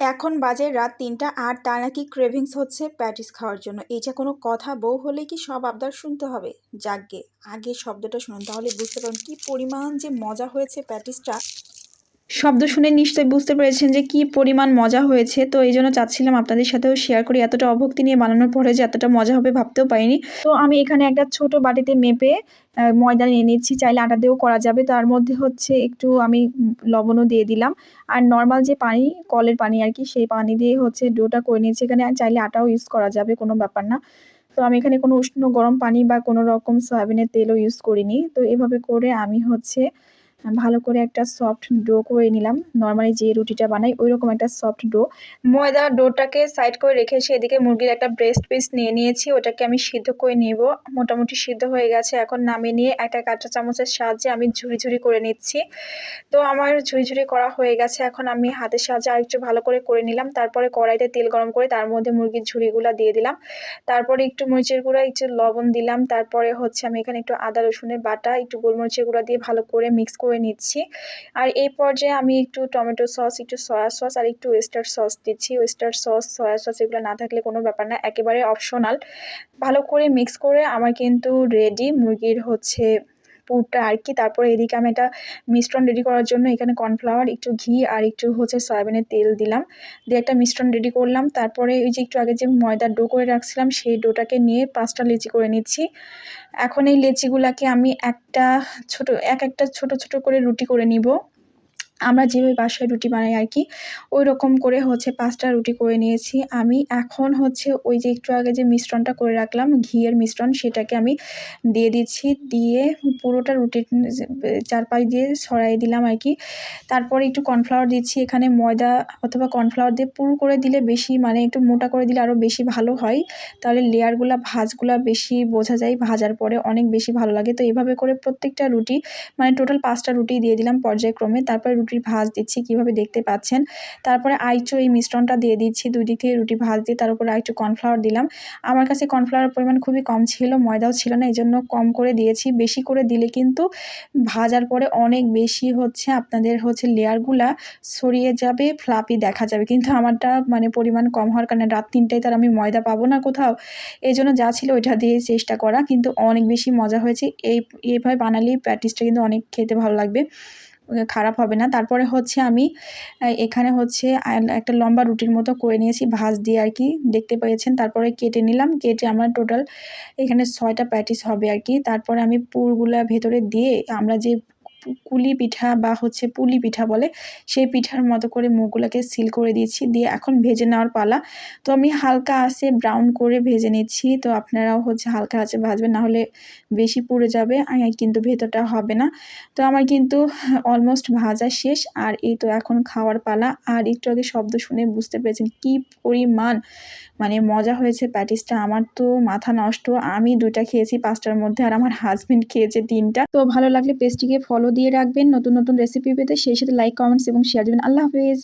এখন বাজে রাত তিনটা আর তার নাকি ক্রেভিংস হচ্ছে প্যাটিস খাওয়ার জন্য। এটা কোনো কথা বউ হলে কি সব আবদার শুনতে হবে? যাকগে আগে শব্দটা শুনুন, তাহলে বুঝতে পারুন কি পরিমাণ যে মজা হয়েছে প্যাটিসটা। শব্দ শুনে নিশ্চয়ই বুঝতে পেরেছেন যে কি পরিমাণ মজা হয়েছে। তো এই জন্য চাচ্ছিলাম আপনাদের সাথেও শেয়ার করি এতটা অভক্তি নিয়ে বানানোর পরে যে এতটা মজা হবে ভাবতেও পারিনি। তো আমি এখানে একটা ছোট বাটিতে মেপে ময়দা নিয়ে নিচ্ছি। চাইলে আটা দিয়েও করা যাবে। তার মধ্যে হচ্ছে একটু আমি লবণও দিয়ে দিলাম। আর নর্মাল যে পানি, কলের পানি আর কি, সেই পানি দিয়ে হচ্ছে ডোটা করে নিয়েছি। এখানে চাইলে আটাও ইউজ করা যাবে, কোনো ব্যাপার না। তো আমি এখানে কোনো উষ্ণ গরম পানি বা কোনো রকম সয়াবিনের তেলও ইউজ করিনি। তো এভাবে করে আমি হচ্ছে ভালো করে একটা সফট ডো করে নিলাম। নর্মালি যে রুটিটা বানাই ওই রকম একটা সফট ডো ময়দা ডোটাকে সাইড করে রেখে এসে এদিকে মুরগির একটা ব্রেস্ট পিস নিয়ে নিয়েছি। ওটাকে আমি সিদ্ধ করে নিব। মোটামুটি সিদ্ধ হয়ে গেছে। এখন নামিয়ে নিয়ে একটা কাঁচা চামচের সাহায্যে আমি ঝুড়ি ঝুড়ি করে নিচ্ছি। তো আমার ঝুড়ি ঝুড়ি করা হয়ে গেছে। এখন আমি হাতের সাহায্যে আরেকটু ভালো করে করে নিলাম। তারপরে কড়াইতে তেল গরম করে তার মধ্যে মুরগির ঝুড়িগুলো দিয়ে দিলাম। তারপরে একটু মরিচের গুঁড়া, একটু লবণ দিলাম। তারপরে হচ্ছে আমি এখানে একটু আদা রসুনের বাটা, একটু গোলমরিচের গুঁড়া দিয়ে ভালো করে মিক্স করে করে নিচ্ছি। আর এই পর্যায়ে আমি একটু টমেটো সস, একটু সয়া সস আর একটু ওয়েস্টার সস দিচ্ছি। ওয়েস্টার সস সয়া সস এগুলো না থাকলে কোনো ব্যাপার না, একেবারে অপশনাল ভালো করে মিক্স করে আমার কিন্তু রেডি মুরগির হচ্ছে পুরটা আর কি। তারপরে এদিকে আমি একটা মিশ্রণ রেডি করার জন্য এখানে কর্নফ্লাওয়ার একটু ঘি আর একটু হচ্ছে সয়াবিনের তেল দিলাম। দিয়ে একটা মিশ্রণ রেডি করলাম। তারপরে ওই যে একটু আগে যে ময়দার ডো করে রাখছিলাম, সেই ডোটাকে নিয়ে পাঁচটা লেচি করে নিচ্ছি। এখন এই লেচিগুলাকে আমি একটা ছোট, এক একটা ছোট ছোট করে রুটি করে নিব। আমরা যেভাবে বাসায় রুটি বানাই আর কি ওই রকম করে হচ্ছে পাঁচটা রুটি করে নিয়েছি। আমি এখন হচ্ছে ওই যে একটু আগে যে মিশ্রণটা করে রাখলাম, ঘিয়ের মিশ্রণ, সেটাকে আমি দিয়ে দিচ্ছি। দিয়ে পুরোটা রুটি চারপাশ দিয়ে ছড়াই দিলাম আর কি। তারপরে একটু কর্নফ্লাওয়ার দিচ্ছি, এখানে ময়দা অথবা কর্নফ্লাওয়ার দিয়ে পুরো করে দিলে বেশি মানে একটু মোটা করে দিলে আরও বেশি ভালো হয়। তাহলে লেয়ারগুলো ভাজগুলো বেশি বোঝা যায়, ভাজার পরে অনেক বেশি ভালো লাগে। তো এভাবে করে প্রত্যেকটা রুটি মানে টোটাল পাঁচটা রুটি দিয়ে দিলাম পর্যায়ক্রমে। তারপরে রুটির ভাজ দিচ্ছি, কীভাবে দেখতে পাচ্ছেন? তারপরে আইচো এই মিশ্রণটা দিয়ে দিচ্ছি, দুই দিক থেকে রুটি ভাজ দিয়ে তার উপরে আইচো কর্নফ্লাওয়ার দিলাম। আমার কাছে কর্নফ্লাওয়ার পরিমাণ খুবই কম ছিল, ময়দাও ছিল না এই জন্য কম করে দিয়েছি। বেশি করে দিলে কিন্তু ভাজার পরে অনেক বেশি হচ্ছে, আপনাদের হচ্ছে লেয়ারগুলা ছড়িয়ে যাবে ফ্লাপি দেখা যাবে। কিন্তু আমারটা মানে পরিমাণ কম হওয়ার কারণে রাত তিনটায় তার আমি ময়দা পাবো না কোথাও। এই জন্য যা ছিল ওইটা দিয়ে চেষ্টা করা, কিন্তু অনেক বেশি মজা হয়েছে। এই, এইভাবে বানালেই প্যাটিসটা কিন্তু অনেক খেতে ভালো লাগবে। খারাপ হবে না। তারপরে হচ্ছে আমি এখানে হচ্ছে একটা লম্বা রুটির মতো করে নিয়েছি, ভাজ দিয়ে আর কি, দেখতে পেয়েছেন। তারপরে কেটে নিলাম, কেটে আমার টোটাল এখানে ছয়টা প্যাটিস হবে আর কি। তারপরে আমি পুরগুলা ভেতরে দিয়ে আমরা যে কুলি পিঠা বা হচ্ছে পুলি পিঠা বলে, সেই পিঠার মতো করে মুখগুলোকে সিল করে দিয়েছি। দিয়ে এখন ভেজে নেওয়ার পালা। তো আমি হালকা আছে ব্রাউন করে ভেজে নিচ্ছি। তো আপনারাও হচ্ছে হালকা আছে ভাজবেন, না হলে বেশি পুড়ে যাবে কিন্তু ভেতরটা হবে না। তো আমার কিন্তু অলমোস্ট ভাজা শেষ। আর এই তো এখন খাওয়ার পালা। আর একটু আগে শব্দ শুনে বুঝতে পেরেছেন কি পরিমাণ মানে মজা হয়েছে প্যাটিসটা। আমার তো মাথা নষ্ট। আমি দুটা খেয়েছি পাঁচটার মধ্যে আর আমার হাজব্যান্ড খেয়েছে তিনটা। তো ভালো লাগলে পেস্টিকে ফলো দিয়ে রাখবেন। নতুন নতুন রেসিপি পেতে সেই সাথে লাইক কমেন্টস এবং শেয়ার দেবেন। আল্লাহ হাফেজ।